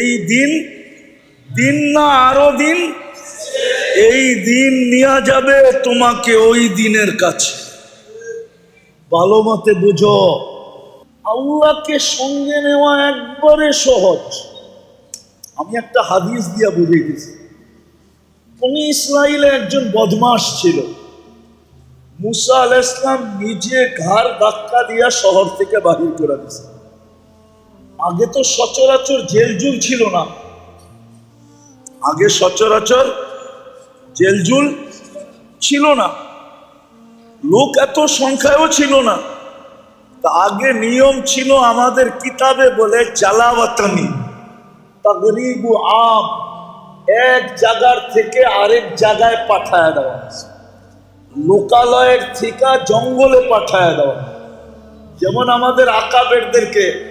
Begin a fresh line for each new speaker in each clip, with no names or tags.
এই দিন দিন না আরও দিন, এই দিন নিয়ে যাবে তোমাকে ওই দিনের কাছে। ভালো মতে বুঝো, আল্লাহকে সঙ্গে নেওয়া একবারে সহজ। আমি একটা হাদিস দিয়া বুঝিয়ে দিছি উনি ইসরায়েলে একজন বদমাস ছিল। মুসা আল ইসলাম নিজে ঘাড় ধাক্কা দিয়া শহর থেকে বাহির করে দিছে। আগে তো সচরাচর জেলজুল ছিল না। আগে সচরাচর জেলজুল ছিল না। লোক এত সংখ্যায়ও ছিল না। তা আগে নিয়ম ছিল আমাদের কিতাবে বলে জালাওয়াতানি তাগরিবু আম এক জায়গার থেকে আরেক জায়গায় পাঠায় দেওয়া লোকালয়ের থেকে জঙ্গলে পাঠায় দেওয়া। যেমন আমাদের আকাবেরদেরকে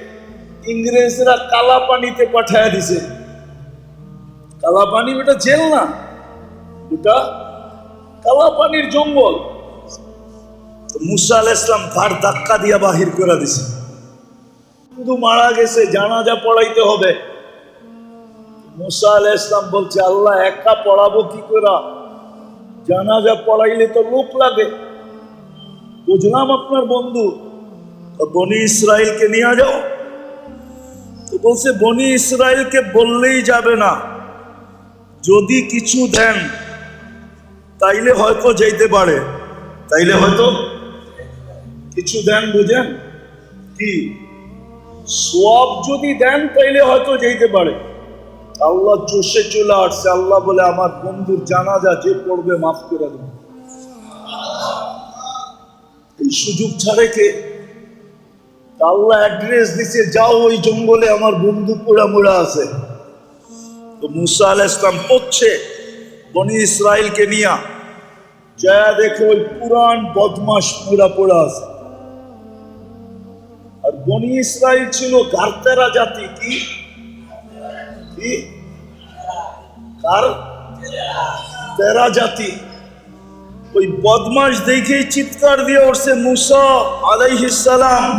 ইংরেজরা কালা পানিতে পাঠায় দিছে। কালা পানি ওটা জেল না। ওটা কালা পানির জঙ্গল মুসা ইসলাম ঘাড় ধাক্কা দিয়া বাহির করে দিছে। শুধু মারা গেছে, জানাজা পড়াইতে হবে। মুসা ইসলাম বলছে, আল্লাহ, একা পড়াবো কি করে জানাজা পড়াইলে তো লোক লাগে। বুঝলাম আপনার বন্ধু। বনি ইসরায়েলকে নিয়ে যাও। বলছে, বনি ইসরায়েলকে বললেই যাবে না। যদি কিছু দেন, তাইলে হয়তো যেতে পারে। তাইলে হয়তো কিছু দেন বুঝেন? কি? সব যদি দেন, তাইলে হয়তো যেতে পারে। আল্লাহ জোশে চলে আসছে। আল্লাহ বলে, আমার বন্ধুর জানাজা যে পড়বে, মাফ করে দেবে। এই সুযোগ ছাড়ে কে আল্লাহ অ্যাড্রেস দিছে, যাও ওই জঙ্গলে, আমার বন্ধু পোড়া মোড়া আছে। তো মুসা আল ইসলাম পড়ছে বনি ইসরায়েলকে নিয়া, যা দেখে ওই পুরান বদমাস পোড়া পোড়া আছে। আর বনি ইসরায়েল ছিল গার্তারা জাতি, কি? কি? কার? তেরা জাতি। ওই বদমাস দেখেই চিৎকার দিয়ে উঠছে, মুসা আলাইহিস সালাম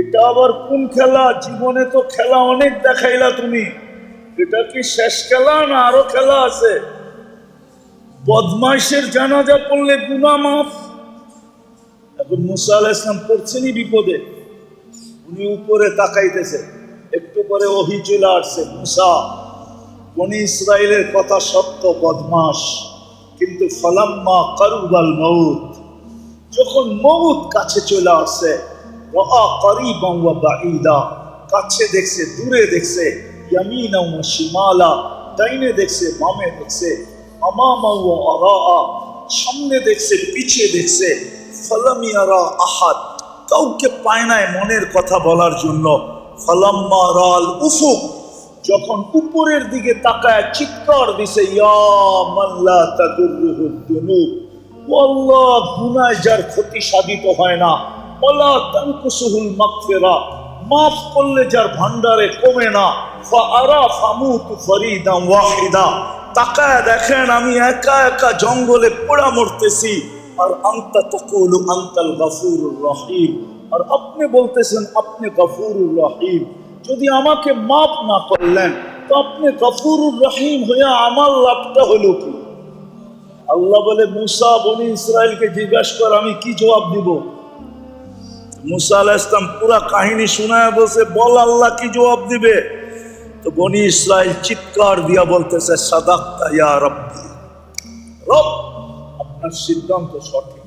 এটা আবার কোন খেলা? জীবনে তো খেলা অনেক দেখাইলা তুমি। এটা কি শেষ খেলা না আরও খেলা আছে? বদমাইশের জানাজা পড়লে গুনা মাফ। এখন মুসা আলাহ ইসলাম পড়ছেনই বিপদে। উনি উপরে তাকাইতেছে। একটু পরে ওহি চলে আসছে, মুসা, বনি ইসরায়েলের কথা সত্য বদমাস কিন্তু ফলাম্মা কারুবাল মৌত যখন মৌত কাছে চলে আসছে রাআ করিবান ওয়া বাঈদা কাছে দেখছে দূরে দেখছে ইয়ামিনা ওয়া শিমালা ডাইনে দেখছে বামে দেখছে আমামা ওয়া আরাআ সামনে দেখছে পিছে দেখছে ফালাম ইয়ারা আহাদ কাউকে পায় নাই মনের কথা বলার জন্য ফালাম্মা রাল উফুক যখন উপরের দিকে তাকায় চিৎকার দিছে, ইয়া মাল্লা তাদুরুহু দুনুব ও আল্লাহ গুনায় যার ক্ষতি সাধিত হয় না। ওলা তানকুসুহুল মাগফিরা, মাফ করলে যার ভান্ডারে কমে না। ফাআরা ফামুতু ফরিদাম ওয়াহিদা। তাকায় দেখেন, আমি একা একা জঙ্গলে পোড়া মরতেছি। আর আন্তা তাকুলু আন্তাল গাফুরুর রহিম। আর আপনি বলতেছেন, আপনি গাফুরুর রহিম। যদি আমাকে মাফ না করলেন, তো আপনি গফুরুর রহিম হইয়া আমার লাভটা হলো কি? আল্লাহ বলে, মুসা, বনি ইসরায়েলকে জিজ্ঞাসা কর, আমি কি জবাব দিব? মুসা আলাহ ইসলাম পুরা কাহিনী শোনায় বলছে, বল আল্লাহ কি জবাব দিবে? তো বনি ইসরায়েল চিৎকার দিয়া বলতেছে সাদাক্তা ইয়া রব্বি। রব, আপনার সিদ্ধান্ত সঠিক।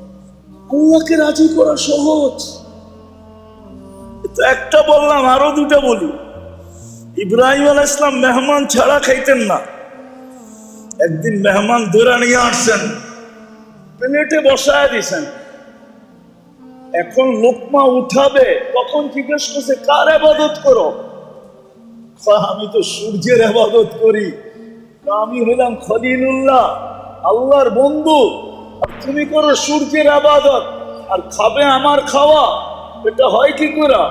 আল্লাহকে রাজি করা সহজ। তো একটা বললাম, আরও দুটা বলি। ইব্রাহিম আল ইসলাম মেহমান ছাড়া খাইতেন না। একদিন মেহমান ধরে নিয়ে আসছেন, প্লেটে বসায় দিছেন। এখন লোকমা উঠাবে, তখন জিজ্ঞেস করছে, কার আবাদত করো? আমি তো সূর্যের আবাদত করি। আমি হইলাম খলিলুল্লাহ, আল্লাহর বন্ধু। আর তুমি করো সূর্যের আবাদত, আর খাবে আমার খাওয়া। এটা হয় কি করে?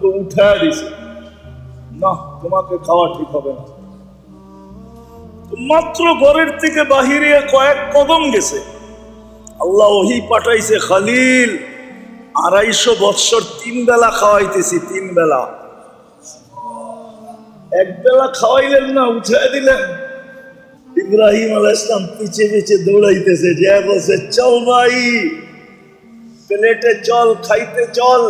তো উঠায় দিছে। না, তোমাকে খাওয়া ঠিক হবে না। মাত্র ঘরের থেকে বাহিরে কয়েক কদম গেছে। আল্লাহ ওহি পাঠাইছে, খালিল। আড়াইশো বৎসর তিন বেলা খাওয়াইতেছি, তিন বেলা। এক বেলা খাওয়াইলেন না উঠাই দিলেন। ইব্রাহিম আলাহ ইসলাম পিছে পিছে দৌড়াইতেছে যে বলছে, চল ভাই, প্লেটে চল, খাইতে চল।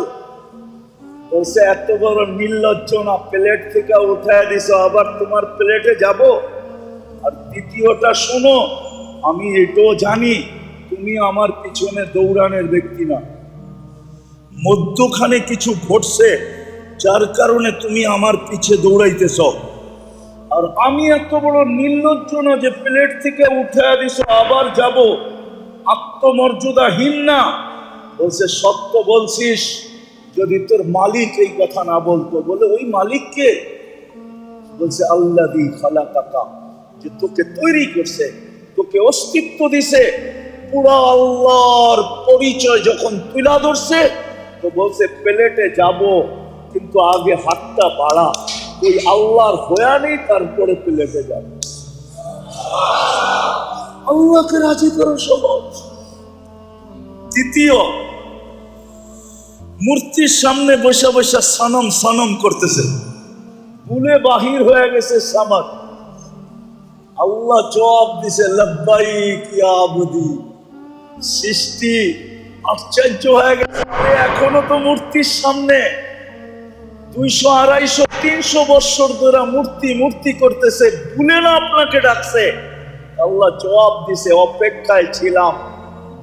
বলছে, এত বড় নির্লজ্জ না, প্লেট থেকে উঠায় দিছ, আবার তোমার প্লেটে যাব? আর দ্বিতীয়টা শোনো, আমি এটাও জানি, তুমি আমার পিছনে দৌড়ানোর ব্যক্তি না। মধ্যখানে কিছু ঘটছে যার কারণে তুমি আমার পিছে দৌড়াইতেছ। আর আমি এত বড় নির্লজ্জ না যে প্লেট থেকে উঠে দিছ, আবার যাব। আত্মমর্যাদাহীন না। বলছে, সত্য বলছিস। যদি তোর মালিক এই কথা না বলতো, বলে, ওই মালিককে বলছে আল্লাহ দি খালা কাকা যে তোকে তৈরি করছে, তোকে অস্তিত্ব দিছে। পুরা আল্লাহর পরিচয় যখন তুলা ধরছে তো বলছে, প্লেটে যাব, কিন্তু আগে হাতটা বাড়া। ওই আল্লাহর হয়া নেই তারপরে প্লেটে যাব। আল্লাহকে রাজি করা সহজ দ্বিতীয়, মূর্তির সামনে বসে বসে সনম সনম করতেছে। ভুলে বাহির হয়ে গেছে সামাদ। আল্লাহ জবাব দিছে, লব্বাইক ইয়া আবদি। সৃষ্টি আশ্চর্য হয়ে গেছে। এখনও তো মূর্তির সামনে। দুইশো, আড়াইশো, তিনশো বৎসর ধরে মূর্তি মূর্তি করতেছে। ভুলে না আপনাকে ডাকছে। আল্লাহ জবাব দিছে, অপেক্ষায় ছিলাম।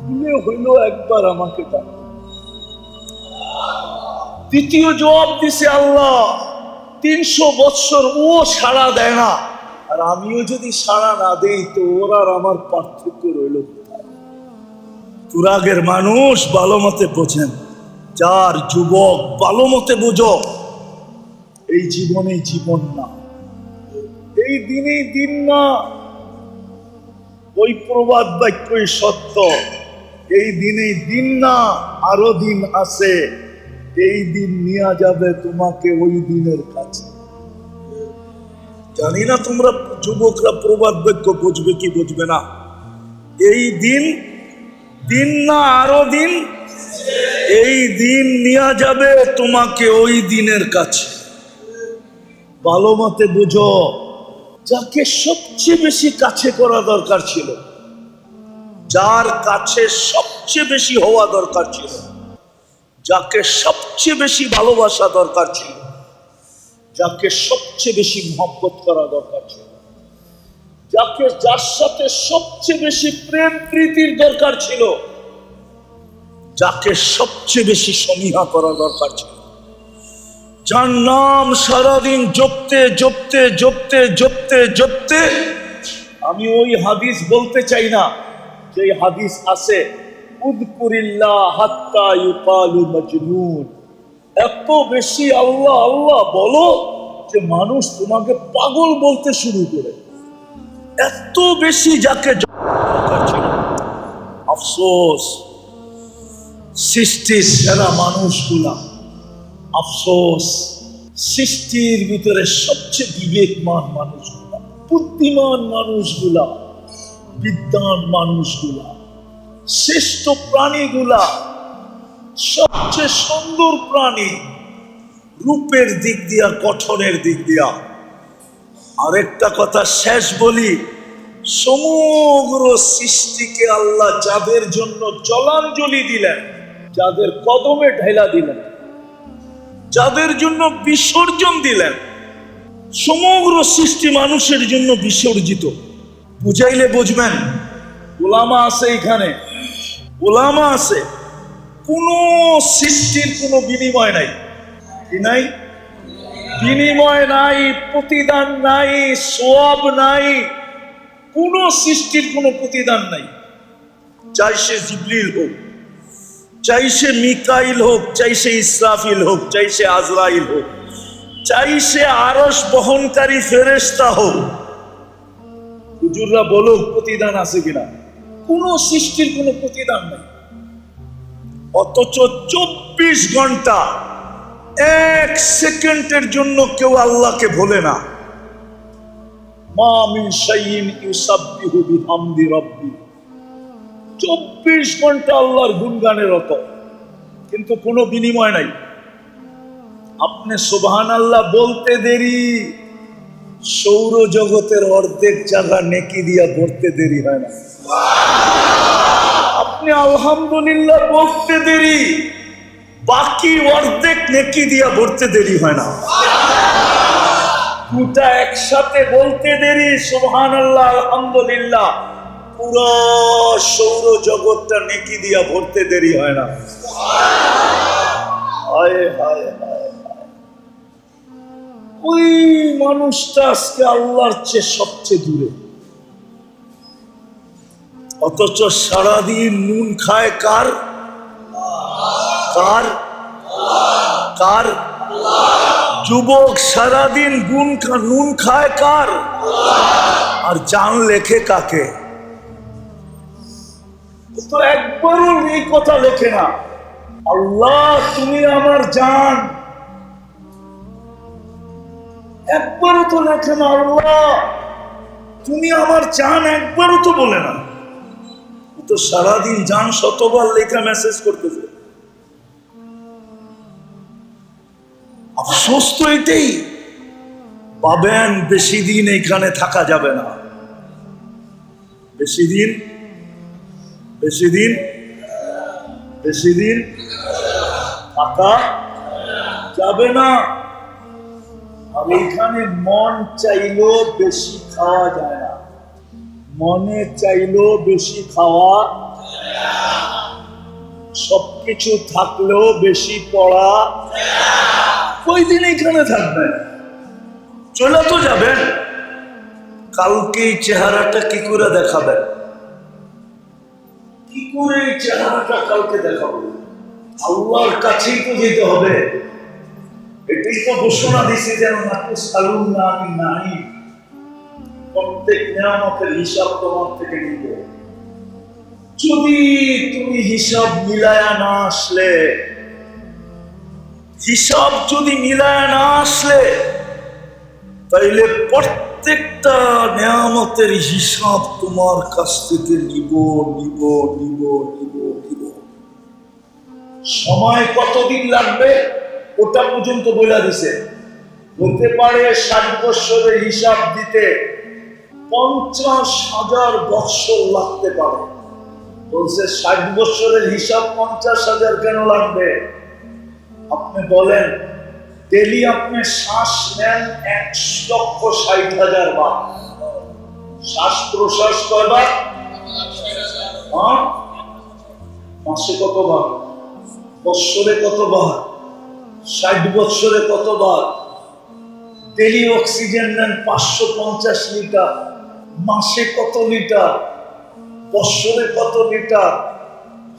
ভুলে হইল একবার আমাকে ডাক দ্বিতীয় জবাব দিছে আল্লাহ, তিনশো বৎসর ও সাড়া দেয় না। আর আমিও যদি সাড়া না দেই, তো ওর আর আমার পার্থক্য তুরাগের মানুষ ভালো মতে বোঝেন। যার যুবক ভালো মতে বুঝো, এই জীবনে জীবন না। এই দিনেই দিন না। ওই প্রবাদ বাক্যই সত্য। এই দিনেই দিন না, আরও দিন আছে। এই দিন নিয়ে যাবে তোমাকে ওই দিনের কাছে। জানি না তোমরা যুবকরা প্রবাদ বাক্য বুঝবে কি বুঝবে না। এই দিন দিন না আরও দিন, এই দিন নিয়ে যাবে তোমাকে ওই দিনের কাছে। ভালো মতে বুঝো, যাকে সবচেয়ে বেশি কাছে করা দরকার ছিল, যার কাছে সবচেয়ে বেশি হওয়া দরকার ছিল, যাকে সবচেয়ে বেশি ভালোবাসা দরকার ছিল, যাকে সবচেয়ে বেশি মহব্বত করা দরকার যাকে যার সাথে সবচেয়ে বেশি প্রেম প্রীতির দরকার ছিল, যাকে সবচেয়ে বেশি সমীহা করা দরকার ছিল। যার নাম সারাদিন জপতে জপতে জপতে জপতে জপতে আমি ওই হাদিস বলতে চাই না, যে হাদিস আছে এত বেশি আল্লাহ আল্লাহ বলো যে মানুষ তোমাকে পাগল বলতে শুরু করে। এত বেশি যাকে আফসোস, সৃষ্টির সেরা মানুষগুলা। আফসোস, সৃষ্টির ভিতরে সবচেয়ে বিবেকমান মানুষগুলা, বুদ্ধিমান মানুষগুলা, বিদ্যান মানুষগুলা, শ্রেষ্ঠ প্রাণীগুলা, সবচেয়ে সুন্দর প্রাণী, রূপের দিক দিয়া, গঠনের দিক দিয়া। আরেকটা কথা শেষ বলি। সমগ্র সৃষ্টিকে আল্লাহ যাদের জন্য জলাঞ্জলি দিলেন, যাদের কদমে ঢেলা দিলেন, যাদের জন্য বিসর্জন দিলেন, সমগ্র সৃষ্টি মানুষের জন্য বিসর্জিত। বুঝাইলে বুঝবেন, ওলামা আছে এখানে ওলামা আছে, কোনো সৃষ্টির কোনো বিনিময় নাই। কি নাই? বিনিময় নাই, প্রতিদান নাই, সোয়াব নাই, কোনো সৃষ্টির কোনো প্রতিদান নাই। চাই সে জিবলিল হোক, চাই সে মিকাইল হোক, চাই সে ইসরাফিল হোক, চাই সে আজরাইল হোক, চাই সে আরস বহনকারী ফেরেস্তা হোক। হুজুররা বলুক, প্রতিদান আছে কিনা? কোনো সৃষ্টির কোনো প্রতিদান নাই। অথচ চব্বিশ ঘণ্টা এক সেকেন্ডের জন্য কেউ আল্লাহকে ভোলে না। চব্বিশ ঘণ্টা আল্লাহর গুণগানের রত, কিন্তু কোনো বিনিময় নাই। আপনি সুবহান আল্লাহ বলতে দেরি সৌর জগতের অর্ধেক জায়গা নেকি দিয়া ভরতে দেরি হয় না। আপনি আলহামদুলিল্লাহ বলতে দেরি। বাকি অর্ধেক নেকি দিয়া ভরতে দেরি হয় না। দুটা একসাথে বলতে দেরি সোহান আল্লাহ আলহামদুলিল্লাহ। পুরো সৌর জগৎটা নেকি দিয়া ভরতে দেরি হয় না। হায় হায়। ওই মানুষটা আজকে আল্লাহর চেয়ে সবচেয়ে দূরে। অথচ সারাদিন নুন খায় কার? কার? কার? যুবক সারাদিন খা- নুন খায় কার? আর জান লেখে কাকে? তো একবারও এই কথা লেখে না। আল্লাহ, তুমি আমার জান। একবারও তো লেখে না আল্লাহ। তুমি আমার জান একবারও তো বলে না। তো সারাদিন জান শতবার লেখা মেসেজ করতেছে। আফসোস তো এটাই পাবেন বেশি দিন এইখানে থাকা যাবে না। বেশি দিন বেশি দিন বেশি দিন থাকা যাবে না। আর এখানে মন চাইলেও বেশি খাওয়া যায় না। মনে চাইলেও বেশি খাওয়া সবকিছু থাকলেও বেশি পড়া এখানে থাকবেন চলে তো যাবেন কালকে এই চেহারাটা কি করে কি করে এই চেহারাটা কালকে আল্লাহর কাছেই তো যেতে হবে। এটাই তো ঘোষণা দিছে যেন নাকু সালুন না, আমি নাই। প্রত্যেক নিয়ামতের হিসাব তোমার থেকে নিব। যদি তুমি হিসাব মিলায়া না আসলে হিসাব যদি মিলায় না আসলে, তাইলে প্রত্যেকটা নিয়ামতের হিসাব তোমার কাছ থেকে নিব নিব নিব নিব নিব। সময় কতদিন লাগবে? ওটা পর্যন্ত বলে দিছে। হতে পারে ষাট বৎসরের হিসাব দিতে পঞ্চাশ হাজার বৎসর লাগতে পারে। বলছে ষাট বৎসরের হিসাব পঞ্চাশ হাজার কেন লাগবে? আপনি বলেন, ডেলি আপনি শ্বাস নেন এক লক্ষ ষাট হাজার বার। শ্বাস প্রশ্বাস কয়বার? হ্যাঁ? মাসে কতবার? বৎসরে কতবার? ষাট বৎসরে কতবার? ডেলি অক্সিজেন নেন পাঁচশো পঞ্চাশ লিটার। মাসে কত লিটার? বৎসরে কত লিটার?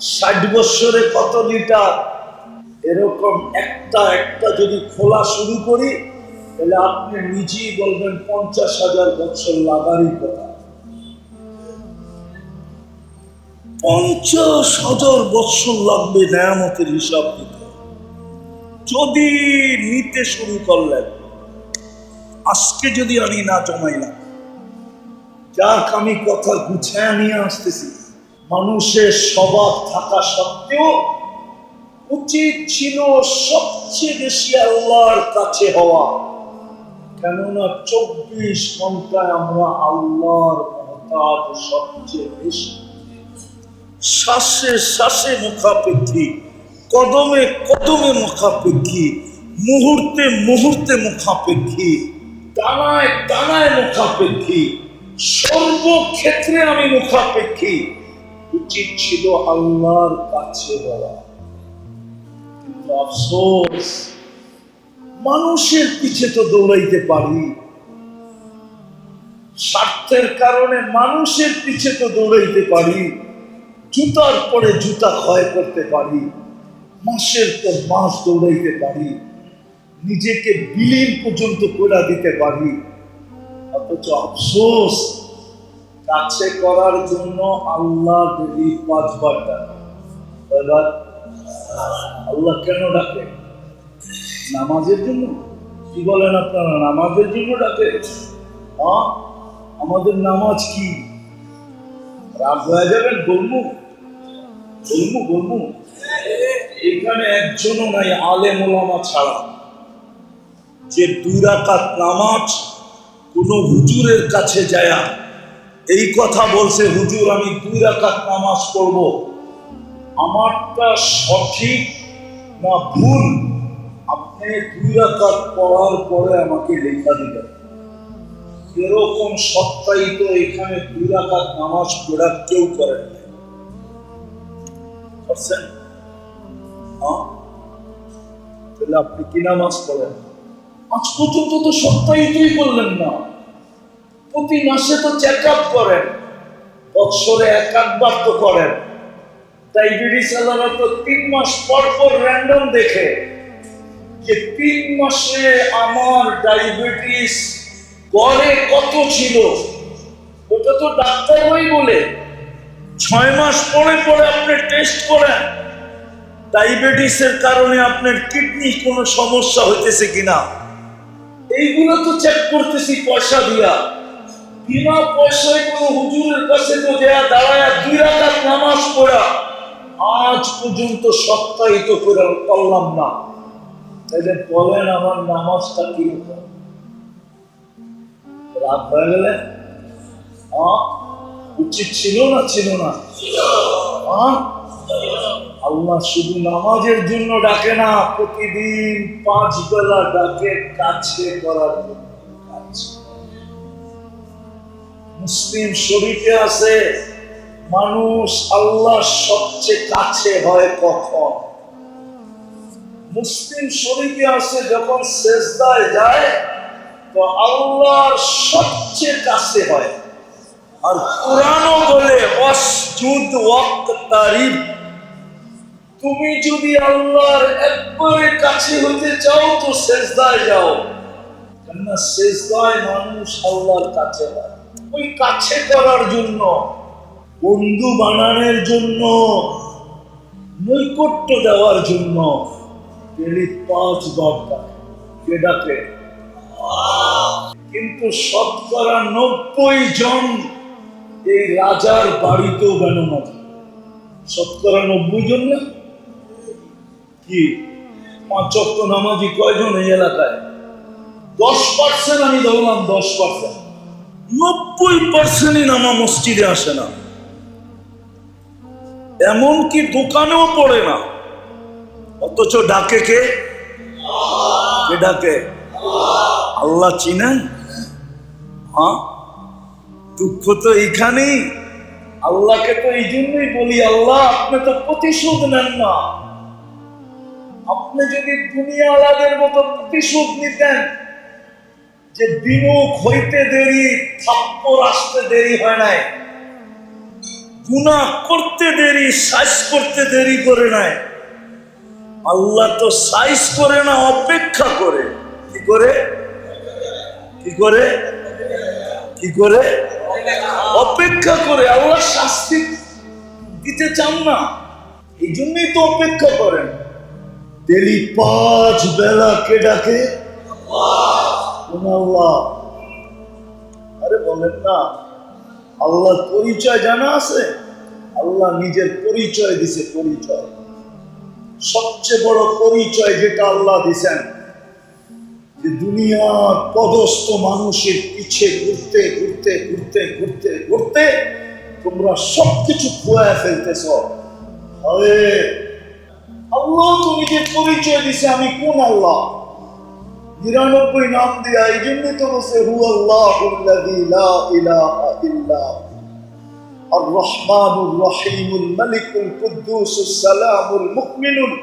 ষাট বৎসরে কত লিটার? এরকম একটা একটা যদি খোলা শুরু করি, তাহলে আপনি নিজেই বলবেন পঞ্চাশ হাজার বছর লাগারই কথা। পঞ্চাশ হাজার বছর লাগবে নেয়ামতের হিসাব দিতে। যদি নিতে শুরু করলেন, আজকে যদি আমি না জমাইলাম, যাক আমি কথা গুছায় নিয়ে আসতেছি। মানুষের স্বভাব থাকা সত্ত্বেও উচিত ছিল সবচেয়ে বেশি আল্লাহর কাছে হওয়া। কেননা চব্বিশ ঘন্টায় আমরা আল্লাহর মহতাজ সবচেয়ে বেশি। শ্বাসে শ্বাসে মুখাপেক্ষী, কদমে কদমে মুখাপেক্ষি, মুহূর্তে মুহূর্তে মুখাপেক্ষী দানায় দানায় মুখাপেক্ষী, সর্বক্ষেত্রে আমি মুখাপেক্ষি। উচিত ছিল আল্লাহর কাছে বলা কিন্তু আফসোস। মানুষের পিছে তো দৌড়াইতে পারি। স্বার্থের কারণে মানুষের পিছে তো দৌড়াইতে পারি। জুতার পরে জুতা ক্ষয় করতে পারি। মাসের পর মাস দৌড়াইতে পারি। নিজেকে বিলীন পর্যন্ত করে দিতে পারি। অথচ আফসোস, কাছে করার জন্য আল্লাহ ডেলি পাঁচবার কয়বার? আল্লাহ কেন ডাকে? নামাজের জন্য? কি বলেন আপনারা? নামাজের জন্য ডাকে? আমাদের নামাজ কি? রাগ হয়ে যাবেন? বলব। বলব বলব। এখানে একজনও নাই আলে মোলামা ছাড়া। যে দুই রাকাত নামাজ কোনো হুজুরের কাছে যায়া এই কথা বলছে, হুজুর, আমি দুই রাকাত নামাজ পড়ব। আমারটা সঠিক না ভুল, আপনি দুই রাকাত পড়ার পরে আমাকে লেখা দিবেন এরকম সত্যায়িত এখানে দুই রাকাত নামাজ পড়া কেউ করেন হ্যাঁ? তাহলে আপনি কি নামাজ পড়েন? আজ পর্যন্ত তো সত্যায়িতই করলেন না। প্রতি মাসে তো চেক আপ করেন। বৎসরে এক একবার তো করেন। ডায়াবেটিস আলাদা তো তিন মাস পর পর র্যান্ডম দেখে যে তিন মাসে আমার ডায়াবেটিস গড়ে কত ছিল? ওটা তো ডাক্তারই বলে। ছয় মাস পরে পরে আপনি টেস্ট করেন। ডায়াবেটিসের কারণে আপনার কিডনি কোনো সমস্যা হইতেছে কিনা? এইগুলো তো চেক করতেছি পয়সা দিয়া। বিনা পয়সায় কোনো হুজুরের কাছে তো দেয়া দাঁড়ায় দুই রাকাত নামাজ পড়া। আজ পর্যন্ত সপ্তাহিত করে পারলাম না তাহলে বলেন আমার নামাজটা কি হতো রাত হয়ে গেলে? উচিত ছিল না ছিল না? আল্লাহ শুধু নামাজের জন্য ডাকে না, প্রতিদিন পাঁচ বেলা ডাকে, কাছে করার জন্য মুসলিম শরীফে আছে মানুষ আল্লাহ সবচেয়ে কাছে হয় কখন? মুসলিম শরীফে আছে যখন শেষদায় যায়, তো আল্লাহর সবচেয়ে কাছে হয়। আর কোরআনও বলে, অসজুদ তুমি যদি আল্লাহর একবারে কাছে হতে চাও, তো শেষদায় যাও। কেননা শেষদায় মানুষ আল্লাহর কাছে হয়। ওই কাছে করার জন্য বন্ধু বানানোর জন্য, নৈকট্য দেওয়ার জন্য পাঁচ বার ডাকে। কে কিন্তু শতকরা নব্বই জন এই রাজার বাড়িতেও বেন না শতকরা নব্বই জন না? কি? পাঁচ অক্ট নামাজি কয়জন এই এলাকায়? দশ পার্সেন্ট আমি ধরলাম, দশ পার্সেন্ট। নব্বই পার্সেন্টই নামা মসজিদে আসে না। এমনকি দোকানেও পড়ে না। অথচ ডাকে কে? কে ডাকে? আল্লাহ চিনেন? হ্যাঁ? দুঃখ তো এইখানেই। আল্লাহকে তো এই জন্যই বলি, আল্লাহ আপনি তো প্রতিশোধ নেন না। আপনি যদি দুনিয়ালাদের মতো প্রতিশোধ নিতেন, যে বিমুখ হইতে দেরি থাপ্পর আসতে দেরি হয় নাই। গুনাহ করতে দেরি সাইজ করতে দেরি করে নাই। আল্লাহ তো সাইজ করে না, অপেক্ষা করে। কি করে? কি করে? কি করে? অপেক্ষা করে। আল্লাহ শাস্তি দিতে চান না। এই জন্যই তো অপেক্ষা করেন। ডেলি পাঁচ বেলা কে ডাকে? আল্লাহ। আরে বলেন না। আল্লাহর পরিচয় জানা আছে? আল্লাহ নিজের পরিচয় দিছে পরিচয়। সবচেয়ে বড় পরিচয় যেটা আল্লাহ দিছেন, যে দুনিয়ার পদস্থ মানুষের পিছে ঘুরতে ঘুরতে ঘুরতে ঘুরতে ঘুরতে তোমরা সবকিছু খোয়া ফেলতেছ। আল্লাহ তো নিজের পরিচয় দিছে, আমি কোন আল্লাহ? নিরানব্বই নাম দেয়া এই জন্যই তো বলছে হু আল্লাহ লা ইলাহা ইল্লা আর রহমানুর রহিমুল মালিকুল কুদ্দুসুস সালামুল মুকমিনুল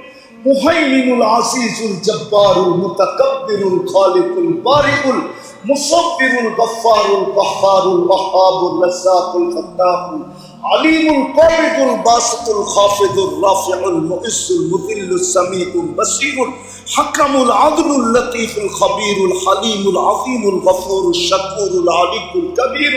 মুহাইমিনুল আসিজুল জব্বারুল মুতাকাব্বিরুল খালিকুল বারিউল মুসাব্বিরুল গফফারুল গফফারুল ওয়াহাবুর রাজ্জাকুল ফাত্তাহুল عليم القابض الباسط الخافض الرافع المؤس المذل السميع البصير حكم العدل اللطيف الخبير الحليم العظيم الغفور الشكور العلي الكبير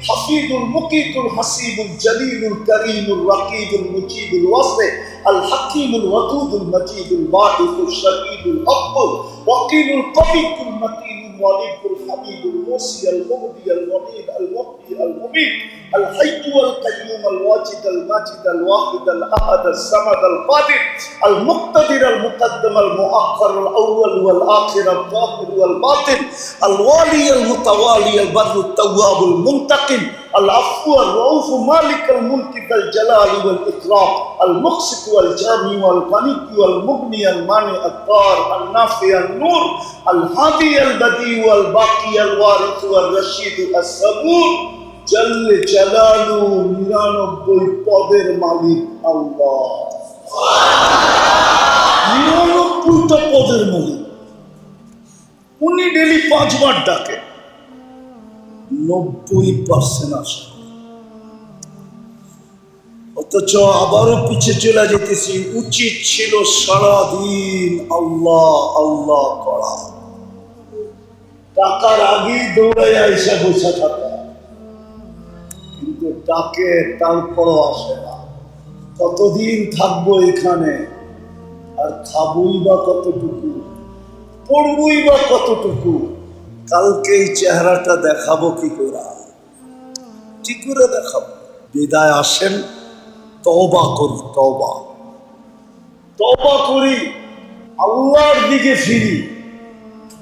الحفيظ المقيت الحسيب الجليل الكريم الرقيب المجيب الوصل الحكيم الودود المجيد الباعث الشهيد الأقبل وقيل القوي المتين الوليد الحميد الموصي المبدي الوليد المحيي المميت الحي والقيوم الواجد الماجد الواحد الأحد الصمد القادر المقتدر المقدم المؤخر الأول والآخر الظاهر والباطن الوالي المتوالي البر التواب المنتقم العفو الرؤوف مالك الملك ذا الجلال والاكرام المقسط والجامع والغني والمغني المانع الطار النافع النور الهادي البديع والباقي الوارث والرشيد الصبور জল্ল জালালু নিরানব্বই পদের মালিক আল্লাহ নিরানব্বইটা পদের মালিক উনি ডেলি পাঁচবার ডাকে নব্বই পার্সেন্ট আসে। অথচ আবারও পিছে চলে যেতেছি, উচিত ছিল সারাদিন আল্লাহ আল্লাহ করা। টাকার আগেই দৌড়াই আইসা বসে থাকা। কিন্তু ডাকে তারপরও আসে না। কতদিন থাকব এখানে? আর খাবই বা কতটুকু? পড়বই বা কতটুকু? কালকে এই চেহারাটা দেখাবো কি করে? কি করে দেখাবো? বিদায় আসেন তবা করি তবা তবা করি, আল্লাহর দিকে ফিরি।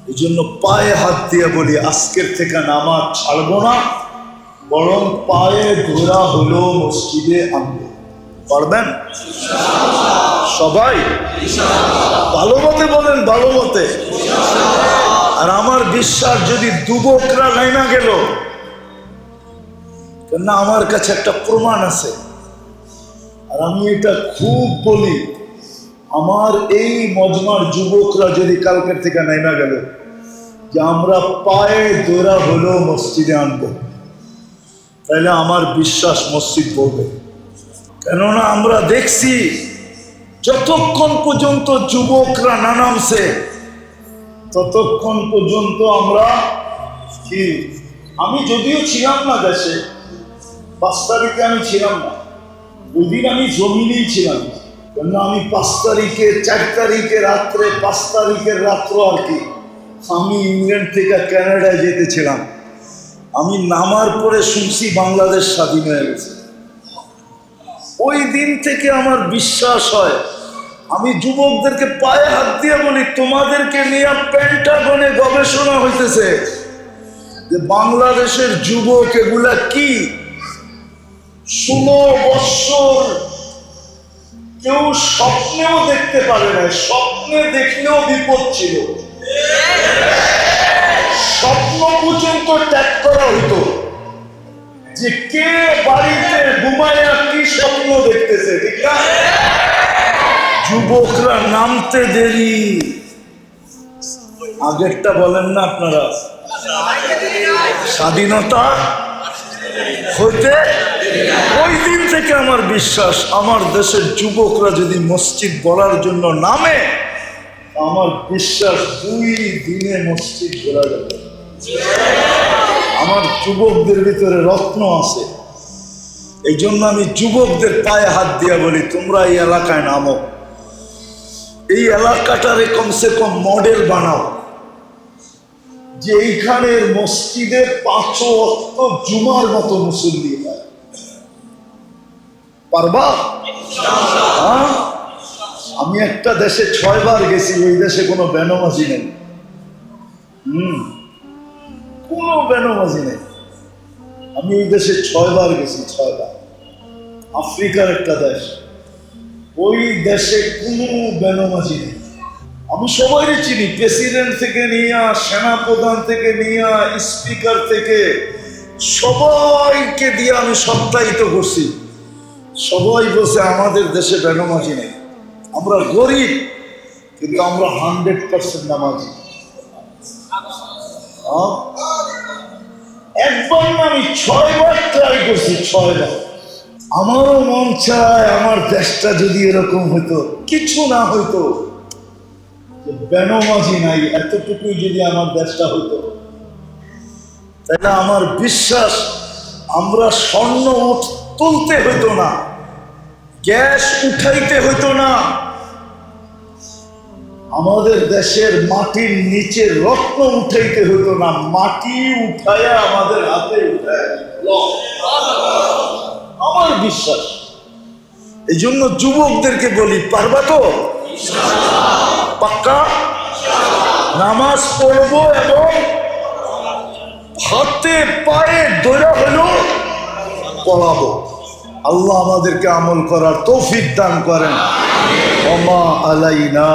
এই জন্য পায়ে হাত দিয়ে বলি, আজকের থেকে নামাজ ছাড়বো না, বরং পায়ে ধরা হলো মসজিদে আনব। পারবেন? সবাই? ভালো মতে বলেন, ভালো মতে। আর আমার বিশ্বাস যদি দুবকরা না গেল, কেননা আমার কাছে একটা প্রমাণ আছে। আর আমি এটা খুব বলি, আমার এই মজমার যুবকরা যদি কালকের থেকে নাইমা গেল, যে আমরা পায়ে দোরা হলেও মসজিদে আনব। তাহলে আমার বিশ্বাস মসজিদ বলবে। কেননা আমরা দেখছি, যতক্ষণ পর্যন্ত যুবকরা না নামছে ততক্ষণ পর্যন্ত আমরা কি? আমি যদিও ছিলাম না দেশে পাঁচ তারিখে আমি ছিলাম না। ওই দিন আমি জমিনেই ছিলাম কেন আমি পাঁচ তারিখে, চার তারিখে রাত্রে, পাঁচ তারিখের রাত্র আর কি, আমি ইংল্যান্ড থেকে কানাডায় যেতেছিলাম আমি নামার পরে শুনছি বাংলাদেশ স্বাধীন হয়ে গেছে। ওই দিন থেকে আমার বিশ্বাস হয় আমি যুবকদেরকে পায়ে হাত দিয়ে বলি, তোমাদেরকে নিয়ে পেন্টাগনে গবেষণা হইতেছে যে বাংলাদেশের যুবক এগুলা কি? ষোলো বৎসর কেউ স্বপ্নেও দেখতে পারে না স্বপ্নে দেখলেও বিপদ ছিল। স্বপ্ন পর্যন্ত ত্যাগ করা হইতো যে কে বাড়িতে ঘুমায়া কি স্বপ্ন দেখতেছে, ঠিক না? যুবকরা নামতে দেরি। আগেরটা বলেন না আপনারা। স্বাধীনতা হইতে ওই দিন থেকে আমার বিশ্বাস, আমার দেশের যুবকরা যদি মসজিদ বলার জন্য নামে, আমার বিশ্বাস দুই দিনে মসজিদ ঘোরা যাবে। আমার যুবকদের ভিতরে রত্ন আছে। এই জন্য আমি যুবকদের পায়ে হাত দিয়া বলি, তোমরা এই এলাকায় নামো। এই এলাকাটারে কমসে কম মডেল বানাও। যে এইখানের মসজিদে পাঁচ অক্ত জুমার মতো মুসল্লি হয়। পারবা? হ্যাঁ? আমি একটা দেশে ছয়বার গেছি, ওই দেশে কোনো বেনমাজি নেই। হুম। কোনো বেনমাজি নেই। আমি ওই দেশে ছয়বার গেছি, ছয়বার। আফ্রিকার একটা দেশ। ওই দেশে কোনো বেনমাজি নেই। আমি সবাই চিনি, প্রেসিডেন্ট থেকে নিয়ে সেনাপ্রধান থেকে নিয়ে স্পিকার থেকে। সবাইকে দিয়ে আমি সত্যায়িত করছি। সবাই বলছে, আমাদের দেশে বেনমাজি নেই। আমরা গরিব, কিন্তু আমরা হান্ড্রেড পার্সেন্ট নামাজি? একবার আমি ছয়বার ট্রাই করছি, ছয়বার। আমারও মন চায়, আমার দেশটা যদি এরকম হতো কিছু না হইতো। যে বেনমাজি নাই, এতটুকুই যদি আমার দেশটা হতো তাহলে আমার বিশ্বাস, আমরা স্বর্ণ তুলতে হইতো না, গ্যাস উঠাইতে হইতো না। আমাদের দেশের মাটির নিচে রত্ন উঠাইতে হইতো না, মাটি উঠায়া আমাদের হাতে উঠায়। আমার বিশ্বাস। এই জন্য যুবকদেরকে বলি, পারবা তো? পাক্কা? নামাজ পড়ব এবং হাতে পায়ে দৈরা হলো পড়াবো। আল্লাহ আমাদেরকে আমল করার তৌফিক দান করেন। ওমা আলাইনা